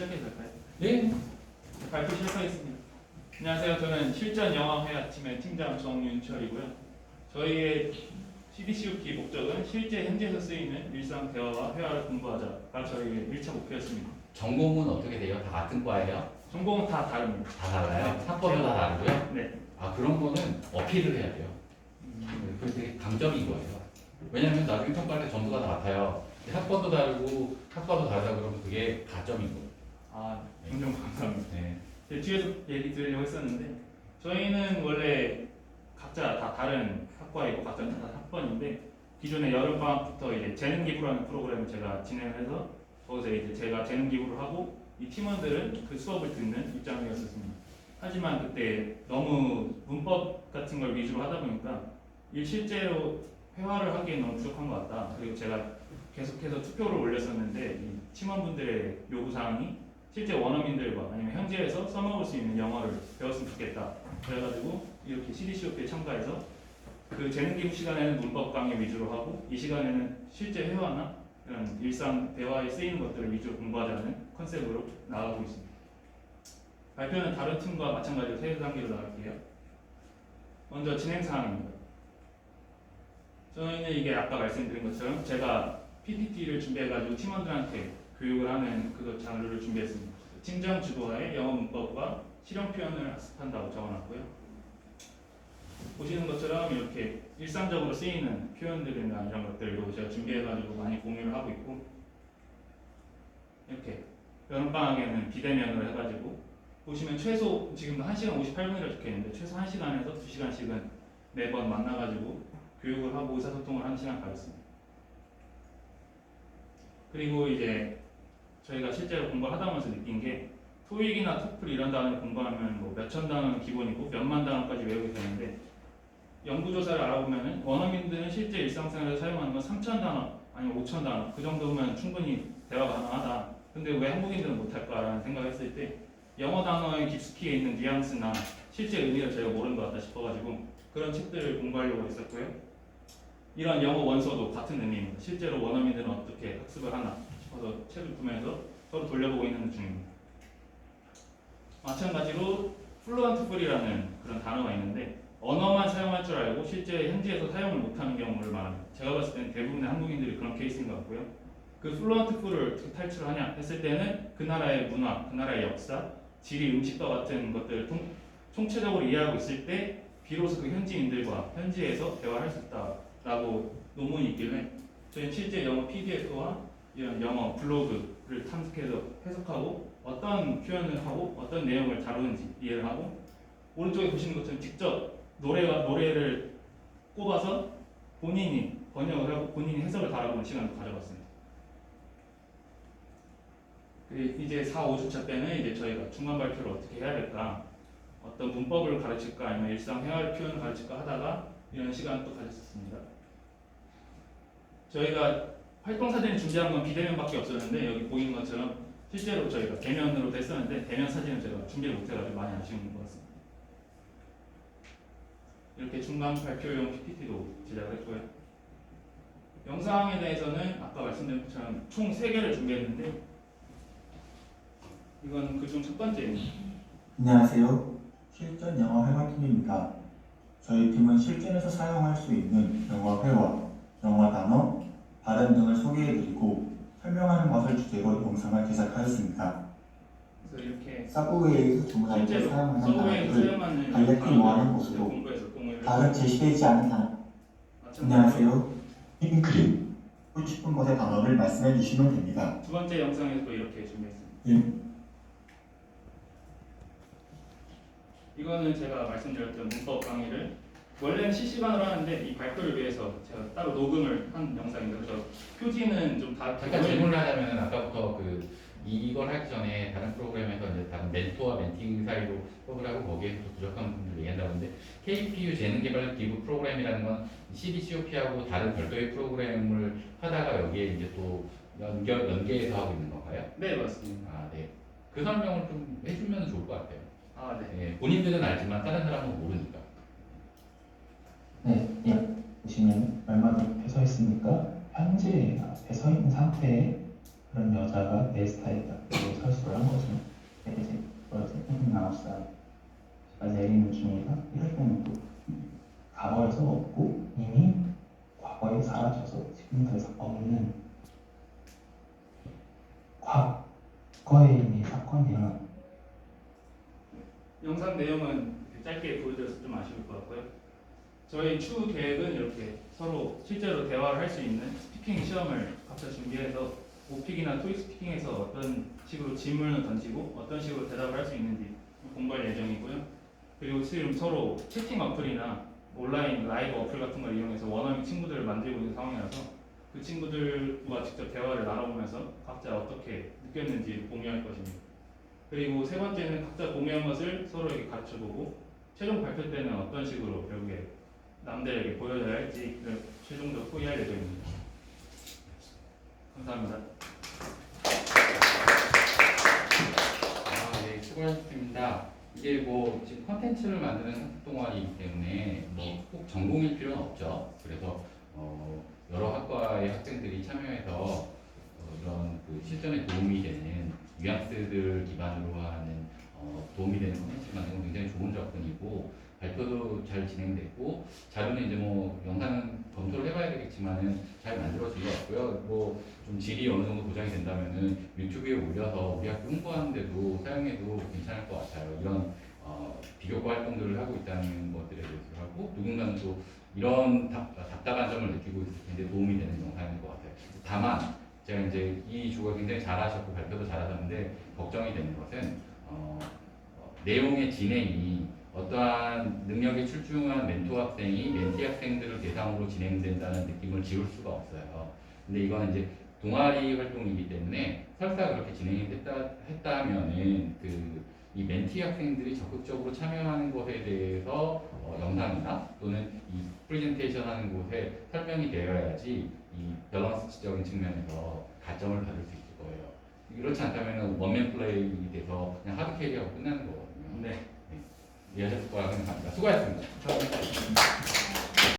시작해도 될까요? 네. 발표 시작하겠습니다. 안녕하세요. 저는 실전 영어회화팀의 팀장 정윤철이고요. 저희의 CBCUP 목적은 실제 현지에서 쓰이는 일상 대화와 회화를 공부하자가 저희의 1차 목표였습니다. 전공은 어떻게 돼요? 다 같은 과예요? 전공은 다 다릅니다. 다 달라요? 학번도 다 다르고요? 네. 아 그런 거는 어필을 해야 돼요. 음, 그게 되게 강점인 거예요. 왜냐하면 나중에 평가할 때 전부가 다 같아요. 근데 학번도 다르고 학과도 다르다 그러면 그게 가점인 거예요. 아, 종종 감사합니다. 네. 제 뒤에서 얘기 드리려고 했었는데 저희는 원래 각자 다 다른 학과이고 각자 다 학번인데 기존에 여름방학부터 이제 재능 기부라는 프로그램을 제가 진행을 해서 거기서 이제 제가 재능 기부를 하고 이 팀원들은 그 수업을 듣는 입장이었습니다. 하지만 그때 너무 문법 같은 걸 위주로 하다 보니까 이 실제로 회화를 하기엔 너무 부족한 것 같다. 그리고 제가 계속해서 투표를 올렸었는데 이 팀원분들의 요구 사항이 실제 원어민들과 아니면 현지에서 써먹을 수 있는 영어를 배웠으면 좋겠다. 그래가지고 이렇게 CDCOP에 참가해서 그 재능 기부 시간에는 문법 강의 위주로 하고 이 시간에는 실제 회화나 이런 일상 대화에 쓰이는 것들을 위주로 공부하자는 컨셉으로 나가고 있습니다. 발표는 다른 팀과 마찬가지로 세 단계로 나갈게요. 먼저 진행 사항입니다. 저희는 이게 아까 말씀드린 것처럼 제가 PPT를 준비해가지고 팀원들한테 교육을 하는 그 장르를 준비했습니다. 팀장 주도하에 영어 문법과 실용 표현을 학습한다고 적어놨고요. 보시는 것처럼 이렇게 일상적으로 쓰이는 표현들이나 이런 것들도 제가 준비해가지고 많이 공유를 하고 있고 이렇게 여름방학에는 비대면으로 해가지고 보시면 최소 지금 1시간 58분이라 적혀있는데 최소 1시간에서 2시간씩은 매번 만나가지고 교육을 하고 의사소통을 하는 시간 가졌습니다. 그리고 이제 저희가 실제로 공부를 하다 보면서 느낀 게 토익이나 토플 이런 단어를 공부하면 뭐 몇천 단어는 기본이고 몇만 단어까지 외우게 되는데 연구조사를 알아보면은 원어민들은 실제 일상생활에서 사용하는 건 3천 단어 아니면 5천 단어 그 정도면 충분히 대화가 가능하다. 근데 왜 한국인들은 못할까라는 생각했을 때 영어 단어에 깊숙이 있는 뉘앙스나 실제 의미를 저희가 모르는 것 같다 싶어가지고 그런 책들을 공부하려고 했었고요. 이런 영어 원서도 같은 의미입니다. 실제로 원어민들은 어떻게 학습을 하나 싶어서 책을 구매해서 서로 돌려보고 있는 중입니다. 마찬가지로 플루언트 풀이라는 그런 단어가 있는데 언어만 사용할 줄 알고 실제 현지에서 사용을 못하는 경우를 말합니다. 제가 봤을 때는 대부분의 한국인들이 그런 케이스인 것 같고요. 그 플루언트 풀을 탈출하냐 했을 때는 그 나라의 문화, 그 나라의 역사, 지리, 음식과 같은 것들을 통, 총체적으로 이해하고 있을 때 비로소 그 현지인들과 현지에서 대화를 할 수 있다라고 논문이 있길래 저희는 실제 영어 PDF와 이런 영어 블로그를 탐색해서 해석하고 어떤 표현을 하고 어떤 내용을 다루는지 이해를 하고 오른쪽에 보시는 것처럼 직접 노래가 노래를 꼽아서 본인이 번역을 하고 본인이 해석을 달아보는 시간도 가져봤습니다. 그 이제 4, 5주차 때는 이제 저희가 중간 발표를 어떻게 해야 될까 어떤 문법을 가르칠까 아니면 일상 회화 표현을 가르칠까 하다가 이런 시간을 또 가졌었습니다. 저희가 활동 사진을 준비한 건 비대면밖에 없었는데 여기 보이는 것처럼 실제로 저희가 대면으로 했었는데 대면 사진을 제가 준비를 못해가지고 많이 아쉬운 것 같습니다. 이렇게 중간 발표용 PPT도 제작을 했고요. 영상에 대해서는 아까 말씀드린 것처럼 총 3개를 준비했는데 이건 그중 첫 번째입니다. 안녕하세요. 실전 영어 회화팀입니다. 저희 팀은 실전에서 사용할 수 있는 영어 회화, 영어 단어, 소개해드리고 설명하는 것을 주제로 영상을 제작하였습니다. 그래서 이렇게 서브웨이에서 주문할 때 실제로 사용하는 단어들을 사용하는 간략히 모아낸 것으로 공부해서 공유를 다른 제시되지 않은 단어. 안녕하세요. 핑크림. 듣고 싶은 것의 단어를 말씀해 주시면 됩니다. 두 번째 영상에서도 이렇게 준비했습니다. 예. 이거는 제가 말씀드렸던 문법 강의를 원래는 실시간으로 하는데 이 발표를 위해서 제가 따로 녹음을 한 영상입니다. 그래서 표지는 좀 다 잠깐 질문을 하자면 아까부터 그 이걸 하기 전에 다른 프로그램에서 이제 다른 멘토와 멘티 사이로 수업을 하고 거기에서 부족한 부분을 얘기한다는데 KPU 재능 개발 기부 프로그램이라는 건 CBCOP하고 다른 별도의 프로그램을 하다가 여기에 이제 또 연결 연계해서 하고 있는 건가요? 네 맞습니다. 아 네. 그 설명을 좀 해주면 좋을 것 같아요. 아 네. 네, 본인들은 알지만 다른 사람은 모르니까. 보시면 얼마 전에 서 있으니까 현재 앞에 서 있는 상태에 그런 여자가 내 스타일이다. 그리고 설수를 한 거죠. 이제 핑 나왔어요. 제가 내리는 중이다. 이럴 때는 또 과거에서 없고 이미 과거에 사라져서 지금 더 이상 없는 과거에 이미 사건이 일어난 영상 내용은 짧게 보여드려서 좀 아쉬울 것 같고요. 저희 추후 계획은 이렇게 서로 실제로 대화를 할 수 있는 스피킹 시험을 각자 준비해서 오픽이나 토익 스피킹에서 어떤 식으로 질문을 던지고 어떤 식으로 대답을 할 수 있는지 공부할 예정이고요. 그리고 지금 서로 채팅 어플이나 온라인 라이브 어플 같은 걸 이용해서 원어민 친구들을 만들고 있는 상황이라서 그 친구들과 직접 대화를 나눠보면서 각자 어떻게 느꼈는지 공유할 것입니다. 그리고 세 번째는 각자 공유한 것을 서로에게 가르쳐보고 최종 발표 때는 어떤 식으로 결국에 남들에게 보여줘야 할지를 최종적으로 토의할 예정입니다. 감사합니다. 아, 네, 수고하셨습니다. 이게 뭐 지금 컨텐츠를 만드는 학습 동아리이기 때문에 뭐 꼭 전공일 필요는 없죠. 그래서 어, 여러 학과의 학생들이 참여해서 어, 이런 그 실전에 도움이 되는 뉘앙스들 기반으로 하는 어, 도움이 되는 컨텐츠 만드는 건 굉장히 좋은 접근이고 발표도 잘 진행됐고 자료는 이제 뭐 영상은 검토를 해봐야 되겠지만은 잘 만들어진 것 같고요. 뭐 좀 질이 어느 정도 보장이 된다면은 유튜브에 올려서 우리 학교 홍보하는데도 사용해도 괜찮을 것 같아요. 이런 어, 비교과 활동들을 하고 있다는 것들에 대해서 하고 누군가는 또 이런 답, 답답한 점을 느끼고 있을 텐데 도움이 되는 영상인 것 같아요. 다만 제가 이제 이 주가 굉장히 잘하셨고 발표도 잘하셨는데 걱정이 되는 것은 어, 어, 내용의 진행이 어떠한 능력이 출중한 멘토 학생이 멘티 학생들을 대상으로 진행된다는 느낌을 지울 수가 없어요. 근데 이거는 이제 동아리 활동이기 때문에 설사 그렇게 진행이 됐다 했다면은 그 이 멘티 학생들이 적극적으로 참여하는 것에 대해서 어, 영상이나 또는 이 프레젠테이션 하는 곳에 설명이 되어야지 이 밸런스적인 측면에서 가점을 받을 수 있을 거예요. 그렇지 않다면 원맨 플레이 돼서 그냥 하드 캐리하고 끝나는 거거든요. 네. 이해하셨을 거라 생각합니다. 수고하셨습니다.